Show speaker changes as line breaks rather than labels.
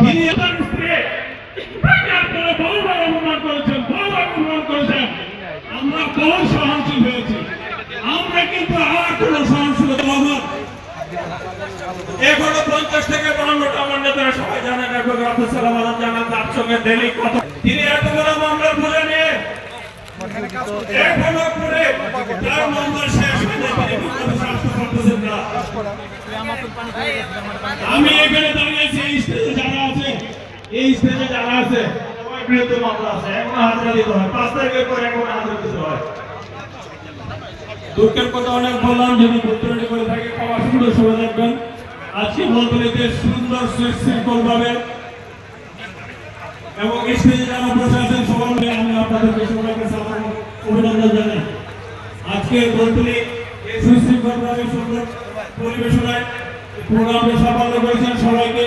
তিনি তার স্ত্রী আপনারা বহুবার অপমান করেছেন বহুবার অপমান করেছেন আমরা বহু সহনশীল হয়েছি আমরা কিন্তু আর কোন সহনশীলতা অভাব এখনও পঞ্চাশ থেকে বাহান্নটা আমার নেতারা সবাই জানেন এখন আব্দুল সালাম জানান তার সঙ্গে ডেলি কথা তিনি এত বড় মামলা বুঝে নিয়ে এখনও করে তার না আমি এখানে দাঁড়িয়েছি এই স্টেজে যারা আছে, এই স্টেজে যারা আছে সবার বিরুদ্ধে মামলা আছে, এখন হাজারা দিতে হয়। পাঁচ তারিখের পর এখন হাজারা দিতে হয়। দুঃখের কথা অনেক বললাম, যদি ভুক্তরানি করে থাকে খাওয়া সুন্দর সবাই দেখবেন। আজকে বলতে সুন্দর সুশৃঙ্খল ভাবে এবং স্টেজে যারা বসে আছেন মিলে আমি আপনাদেরকে সবাইকে অভিনন্দন জানাই। আজকে বলতুলি পরিবেশনায় প্রোগ্রামটি সম্পন্ন করেছেন সবাইকে।